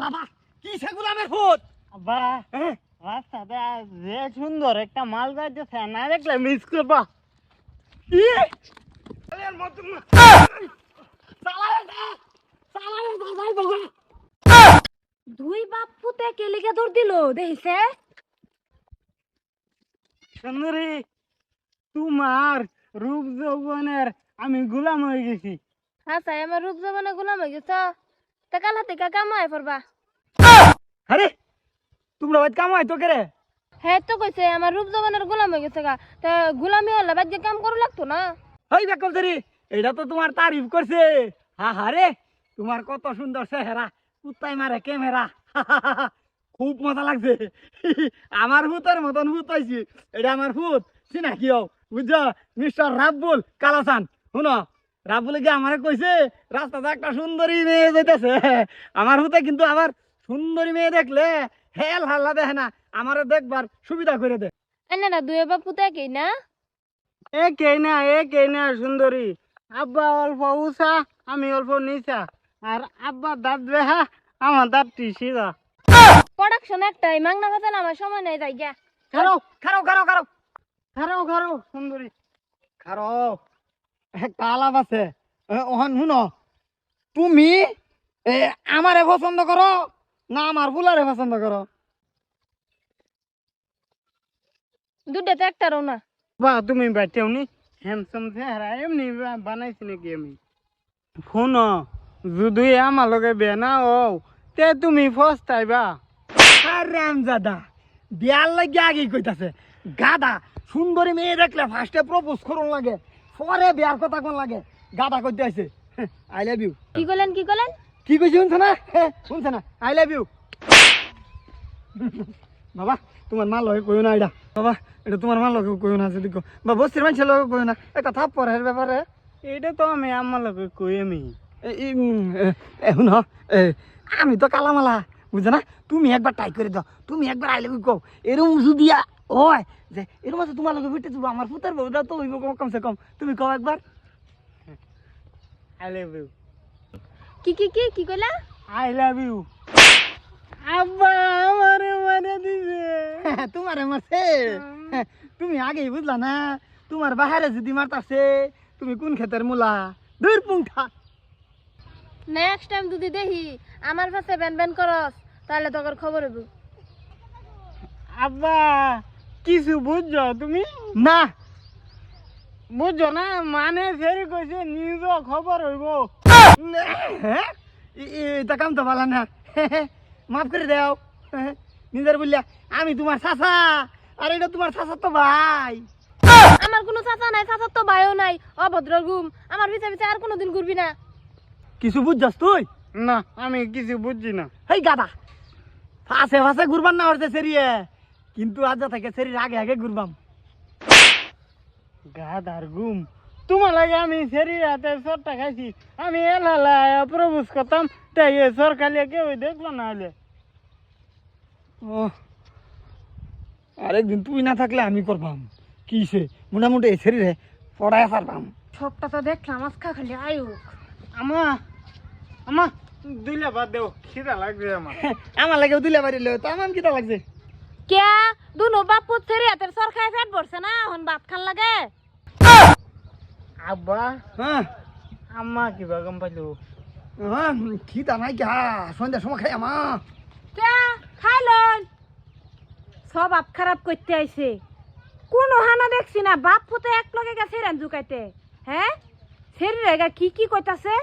বাবা কি সে গোলামের ফুট আব্বা হ্যাঁ? রাস্তাতে যে সুন্দর একটা মাল যাইতেছে না দেখলে মিস করবা। কি দুই বাপ পুতে কেলিকে দৌড় দিল দেখিছে? সুন্দরী তোমার রূপ যৌবনের আমি গোলাম হয়ে গেছি। হ্যাঁ সাই আমার রূপ জমানে গোলাম হয়ে গেছ তা কাল হাতে কা কামাই পড়বা আরে তোমরা বাদ কামাই তো করে হ্যাঁ তো কইছে আমার রূপ জমানের গোলাম হয়ে গেছে গা। তা গোলামি হলে বাদ কাম করু লাগতো না? ওই বেকল ধরি এটা তো তোমার তারিফ করছে। হা হা রে তোমার কত সুন্দর চেহারা কুত্তাই মারে ক্যামেরা। খুব মজা লাগছে। আমার ভূতের মতন ভূত হয়েছি এটা আমার ভূত চিনাকি হও। বুঝছ? মিস্টার রাব্বুল কালাসান। শুনো রাব্বুল গিয়ে আমারে কইছে রাস্তাতে একটা সুন্দরী মেয়ে যেতেছে আমার ভূতে কিন্তু আবার সুন্দরী মেয়ে দেখলে হেল হাল্লা দেখে না আমারে দেখবার সুবিধা করে দে। এনারা দুই বাপ পুতে কি না? এ কে না এ কে না সুন্দরী। আব্বা অল্প উষা আমি অল্প নিচা। আর আব্বা দাঁত বেহা আমার দাঁত সিধা। প্রোডাকশন একটাই মাংনা কথা আমার সময় নাই যাই গা খারো খারো খারো খারো। খারো খারো সুন্দরী। খারো একটা আলাপ আছে। ওহন শুনো তুমি এ, আমারে পছন্দ করো? না আমার ফুলারে পছন্দ করো। দুটাতে একটারও না। বা তুমি বাইটেও নি? হ্যান্ডসাম চেহারা এমনি বানাইছি নাকি আমি? ফোন যদি আমার লগে বেনা ও তে তুমি ফস্তাইবা রাম দাদা বিয়ার লাগে আগে কইতাছে গাদা সুন্দরী মেয়ে দেখলে ফার্স্টে প্রপোজ করুন লাগে পরে বিয়ার কথা কোন লাগে গাদা কইতে আছে আই লাভ ইউ কি করলেন কি করলেন কি কইছি শুনছ না? শুনছ না? আই লাভ ইউ বাবা তোমার মা লগে কইও না এটা। বাবা এটা তোমার মা লগে কইও না যদি বা বস্তির মানুষের লগে কইও না। একটা থাপ পরের ব্যাপারে। এটা তো আমি আমার লগে কই আমি এ- এই, এ, এ, এ, আমি তো কালামালা বুঝছ না? তুমি একবার ট্রাই করে দাও। তুমি একবার আইলে কও। এরকম যদি দিয়া হয় যে এরকম আছে তোমার লগে ফিটে যাব। আমার ফুতার বউটা তো হইব কম- কমসে কম। তুমি কও একবার। আই লাভ ইউ কি কি কি কি কইলা? আই লাভ ইউ আব্বা আমারে মারা দিছে। তোমার মারছে? তুমি আগেই বুঝলা না তোমার বাহারে যদি মারতাছে তুমি কোন ক্ষেতের মূলা? দূর পুংঠা। নেক্সট টাইম যদি দেখি আমার কাছে ব্যান ব্যান করস তাহলে তোর খবর হইব। আব্বা কিছু বুঝছ তুমি? না। বুঝছ না? মানে ফেরি কইছে নিউজ খবর হইব। হ্যাঁ এটা কাম তো ভালো না মাফ করে দাও নিজের বললা আমি তোমার চাচা আর এটা তোমার চাচা তো ভাই আমার কোনো চাচা নাই চাচার তো ভাইও নাই অভদ্র গুম আমার পিছে পিছে আর কোনোদিন ঘুরবি না কিছু বুঝছস তুই না আমি কিছু বুঝছি না হেই গাদা ফাঁসে ফাঁসে ঘুরবান না হচ্ছে সেরিয়ে কিন্তু আজ থেকে সেরির আগে আগে ঘুরবাম গাদার গুম তোমার লাগে আমি সেরি রাতে সরটা খাইছি। আমি এলালা প্রবেশ করতাম তাই এ সরকারি কেউ দেখল না হলে ও আরেকদিন তুই না থাকলে আমি করবাম। কিসে মোটামুটি এই শরীরে পড়ায় পারবাম। সবটা তো দেখলাম আজকা খালি আয়ুক আমা আমা দুইলা বাদ দেও খিদা লাগবে আমার। আমার লাগেও দিলে পারিলে তো আমার কিটা লাগছে। কে? দুনো বাপ পুত ছেড়ে হাতের সর খাই ফেট পড়ছে না এখন ভাত খান লাগে। আব্বা। হ্যাঁ? আম্মা কিবা গম পাইলো। হ্যাঁ খিদা নাই কি? সন্ধ্যার সময় খাই আমা। কে? খাই লন। সব আপ খারাপ করতে আইছে। কোন হানা দেখছি না। বাপ ফুতে এক লগে গেছে রান জুকাইতে হ্যাঁ? সেরি রেগা কি কি কইতাছে?